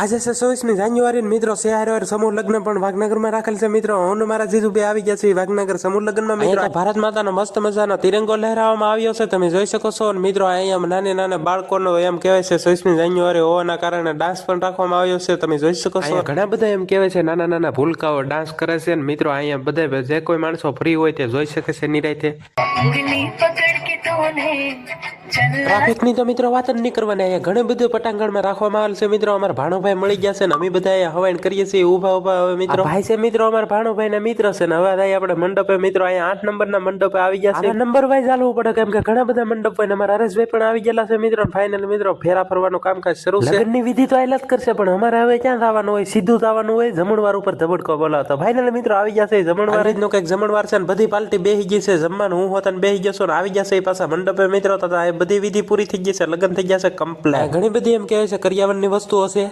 આજે છે ચોવીસમી જાન્યુઆરી મિત્રો શહેર સમૂહ લગ્ન પણ વાગનગરમાં રાખેલ છે. મિત્રો હું મારા જીજુભાઈ આવી ગયા છે વાગનગર સમૂહ લગ્નમાં. મિત્રો ભારત માતાનો મસ્ત મજાનો તિરંગો લહેરાવવામાં આવ્યો છે. તમે જોઈ શકો છો અને મિત્રો અહીંયા નાના નાના બાળકોનો એમ કહેવાય છે ચોવીસમી જાન્યુઆરી હોવાના કારણે ડાન્સ પણ રાખવામાં આવ્યો છે. તમે જોઈ શકો છો. ઘણા બધા એમ કહેવાય છે નાના નાના ભૂલકાઓ ડાન્સ કરે છે અને મિત્રો અહીંયા બધા જે કોઈ માણસો ફ્રી હોય તે જોઈ શકે છે નિરાયતે ટ્રાફિકની તો મિત્રો વાત જ નહીં કરવાની અહીંયા ઘણું બધું પટાંગણમાં રાખવામાં આવેલ છે મિત્રો. અમારા ભાણુભાઈ મળી ગયા છે ને અમે બધા અહીંયા હવાઈન કરીએ છીએ ઊભા ઊભા હવે મિત્રો. ભાઈ છે મિત્રો અમારા ભાણુભાઈ ના મિત્ર છે ને હવે અહીંયા આપણે મંડપે મિત્રો અહીંયા આઠ નંબરના મંડપે આવી ગયા છે. નંબર વાઇઝ ચાલવું પડે કેમ કે ઘણા બધા મંડપ હોય અમારા હરેશભાઈ પણ આવી ગયેલા છે મિત્રો. ફાઇનલ મિત્રો ફેરા ફરવાનું કામકાજ શરૂ છે. લગ્નની વિધિ તો આયલા જ કરશે પણ અમારે હવે ક્યાં થવાનું હોય? સીધું થવાનું હોય જમણવાર ઉપર ધબડકો બોલાવતો. ફાઇનલ મિત્રો આવી ગયા છે જમણવાર. રીતનું કંઈક જમણવાર છે ને બધી પાલટી બેસી ગઈ છે જમવાનું હું હોતા બેસી જશો ને આવી ગયા છે પાછા મંડપે મિત્રો તથા બધી વિધિ પૂરી થઈ ગઈ છે, લગ્ન થઈ ગયા છે કમ્પ્લેટ ઘણી બધી એમ કહેવાય છે કરિયાવરની વસ્તુઓ છે.